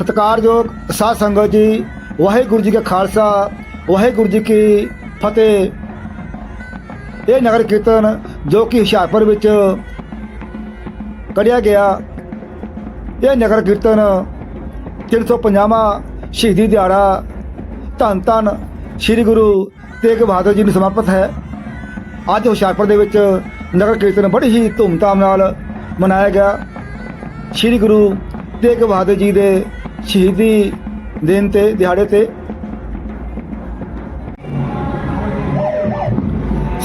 ਸਤਿਕਾਰਯੋਗ ਸਾਧ ਸੰਗਤ ਜੀ, ਵਾਹਿਗੁਰੂ ਜੀ ਕਾ ਖਾਲਸਾ, ਵਾਹਿਗੁਰੂ ਜੀ ਕੀ ਫਤਿਹ। ਇਹ ਨਗਰ ਕੀਰਤਨ ਜੋ ਕਿ ਹੁਸ਼ਿਆਰਪੁਰ ਵਿੱਚ ਕੱਢਿਆ ਗਿਆ, ਇਹ ਨਗਰ ਕੀਰਤਨ 350ਵਾਂ ਸ਼ਹੀਦੀ ਦਿਹਾੜਾ ਧੰਨ ਧੰਨ ਸ੍ਰੀ ਗੁਰੂ ਤੇਗ ਬਹਾਦਰ ਜੀ ਨੂੰ ਸਮਰਪਿਤ ਹੈ। ਅੱਜ ਹੁਸ਼ਿਆਰਪੁਰ ਦੇ ਵਿੱਚ ਨਗਰ ਕੀਰਤਨ ਬੜੀ ਹੀ ਧੂਮਧਾਮ ਨਾਲ ਮਨਾਇਆ ਗਿਆ। ਸ੍ਰੀ ਗੁਰੂ ਤੇਗ ਬਹਾਦਰ ਜੀ ਦੇ ਸ਼ਹੀਦੀ ਦਿਨ ਤੇ ਦਿਹਾੜੇ ਤੇ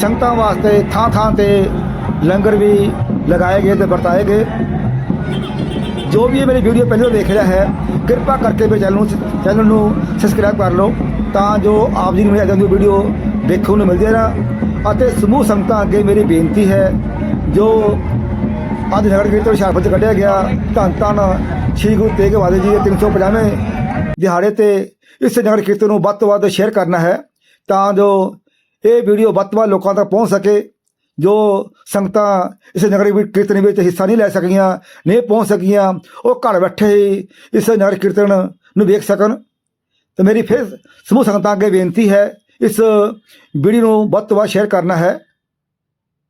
ਸੰਗਤਾਂ ਵਾਸਤੇ ਥਾਂ ਥਾਂ ਤੇ ਲੰਗਰ ਵੀ ਲਗਾਏ ਗਏ ਤੇ ਵਰਤਾਏ ਗਏ। ਜੋ ਵੀ ਇਹ ਮੇਰੀ ਵੀਡੀਓ ਪਹਿਲਾਂ ਦੇਖ ਰਿਹਾ ਹੈ, ਕਿਰਪਾ ਕਰਕੇ ਮੇਰੇ ਚੈਨਲ ਨੂੰ ਚੈਨਲ ਨੂੰ ਸਬਸਕ੍ਰਾਈਬ ਕਰ ਲਓ ਤਾਂ ਜੋ ਆਪ ਜੀ ਨੂੰ ਮੇਰੀ ਅਗਲੀ ਵੀਡੀਓ ਦੇਖਣ ਨੂੰ ਮਿਲਦੀ ਰਹੇ। ਅਤੇ ਸਮੂਹ ਸੰਗਤਾਂ ਅੱਗੇ ਮੇਰੀ ਬੇਨਤੀ ਹੈ, ਜੋ ਅੱਜ ਨਗਰ ਕੀਰਤਨ ਹੁਸ਼ਿਆਰਪੁਰ 'ਚ ਕੱਢਿਆ ਗਿਆ। ਧੰਨ ਧੰਨ ਸ਼੍ਰੀ ਗੁਰੂ ਤੇਗ ਬਹਾਦਰ ਜੀ ਦੇ 350ਵੇਂ ਦਿਹਾੜੇ ਤੇ ਇਸ ਨਗਰ ਕੀਰਤਨ ਨੂੰ ਵੱਧ ਤੋਂ ਵੱਧ ਸ਼ੇਅਰ ਕਰਨਾ ਹੈ ਤਾਂ ਜੋ ਇਹ ਵੀਡੀਓ ਵੱਧ ਤੋਂ ਵੱਧ ਲੋਕਾਂ ਤੱਕ ਪਹੁੰਚ ਸਕੇ, ਜੋ ਸੰਗਤਾਂ ਇਸ ਨਗਰ ਕੀਰਤਨ ਵਿੱਚ ਹਿੱਸਾ ਨਹੀਂ ਲੈ ਸਕੀਆਂ, ਨਹੀਂ ਪਹੁੰਚ ਸਕੀਆਂ, ਉਹ ਘਰ ਬੈਠੇ ਹੀ ਇਸ ਨਗਰ ਕੀਰਤਨ ਨੂੰ ਵੇਖ ਸਕਣ। ਤੇ ਮੇਰੀ ਫਿਰ ਸਮੂਹ ਸੰਗਤਾਂ ਅੱਗੇ ਬੇਨਤੀ ਹੈ, ਇਸ ਵੀਡੀਓ ਨੂੰ ਵੱਧ ਤੋਂ ਵੱਧ ਸ਼ੇਅਰ ਕਰਨਾ ਹੈ।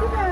Superman.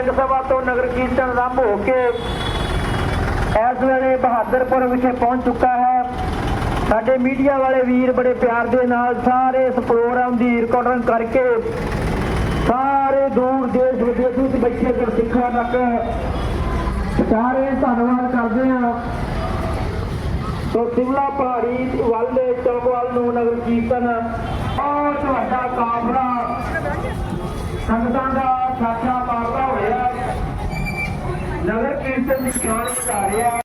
ਸਿੰਘ ਸਭਾ ਤੋਂ ਨਗਰ ਕੀਰਤਨ ਆਰੰਭ ਹੋ ਕੇ ਇਸ ਵੇਲੇ ਬਹਾਦਰਪੁਰ ਵਿਖੇ ਪਹੁੰਚ ਚੁੱਕਾ ਹੈ। ਸਾਡੇ ਮੀਡੀਆ ਵਾਲੇ ਵੀਰ ਬੜੇ ਪਿਆਰ ਦੇ ਨਾਲ ਸਾਰੇ ਇਸ ਪ੍ਰੋਗਰਾਮ ਦੀ ਰਿਕਾਰਡਿੰਗ ਕਰਕੇ ਸਾਰੇ ਦੂਰ ਦੇਸ਼ ਵਿਦੇਸ਼ ਵਿੱਚ ਬੈਠੇ ਗੁਰਸਿੱਖਾਂ ਤੱਕ ਸਾਰੇ ਧੰਨਵਾਦ ਕਰਦੇ ਹਾਂ। ਸੋ ਸਿਮਲਾ ਪਹਾੜੀ ਵੱਲ ਚੌਕਵਾਲ ਨੂੰ ਨਗਰ ਕੀਰਤਨ ਬਹੁਤ ਵੱਡਾ ਕਾਫਲਾ ਸੰਗਤਾਂ ਦਾ ਸਾਥਾ ਨਗਰ ਕੀਰਤਨ ਦੀ ਸ਼ਾਨ ਵਧਾ ਰਿਹਾ